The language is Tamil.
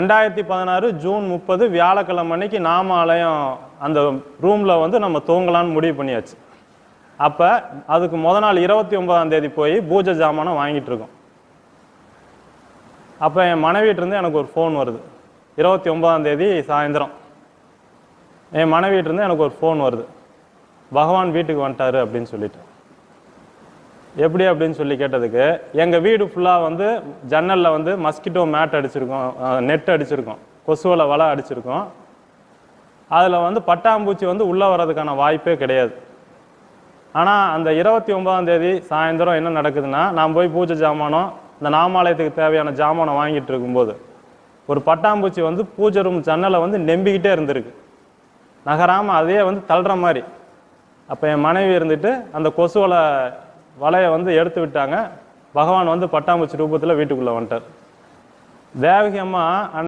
ரெண்டாயிரத்தி பதினாறு ஜூன் முப்பது வியாழக்கிழமை அன்னைக்கு நாமாலயம் அந்த ரூமில் வந்து நம்ம தூங்கலான்னு முடிவு பண்ணியாச்சு. அப்போ அதுக்கு முத நாள் இருபத்தி ஒன்பதாம் தேதி போய் பூஜை ஜாமானம் வாங்கிட்டு இருக்கோம். அப்போ என் மனைவிட்டிருந்து எனக்கு ஒரு ஃபோன் வருது. இருபத்தி ஒன்பதாம் தேதி சாயந்தரம். என் மனைவிட்டிருந்து எனக்கு ஒரு ஃபோன் வருது. பகவான் வீட்டுக்கு வந்துட்டாரு அப்படின்னு சொல்லிட்டு. எப்படி அப்படின்னு சொல்லி கேட்டதுக்கு எங்கள் வீடு ஃபுல்லாக வந்து ஜன்னலில் வந்து மஸ்கிட்டோ மேட் அடிச்சிருக்கோம் நெட் அடிச்சிருக்கோம் கொசுவலை வலை அடிச்சிருக்கோம். அதில் வந்து பட்டாம்பூச்சி வந்து உள்ளே வர்றதுக்கான வாய்ப்பே கிடையாது. ஆனால் அந்த இருபத்தி ஒன்பதாம் தேதி சாயந்தரம் என்ன நடக்குதுன்னா நான் போய் பூஜை ஜாமானம் இந்த நாமாலயத்துக்கு தேவையான ஜாமானம் வாங்கிட்டு இருக்கும்போது ஒரு பட்டாம்பூச்சி வந்து பூஜை ரூம் ஜன்னலை வந்து நெம்பிக்கிட்டே இருந்திருக்கு. நகராமல் அதையே வந்து தள்ளுற மாதிரி. அப்போ என் மனைவி இருந்துட்டு அந்த கொசுவலை வலையை வந்து எடுத்து விட்டாங்க. பகவான் வந்து பட்டாம்பூச்சி ரூபத்தில் வீட்டுக்குள்ளே வந்துட்டார். தேவகி அம்மா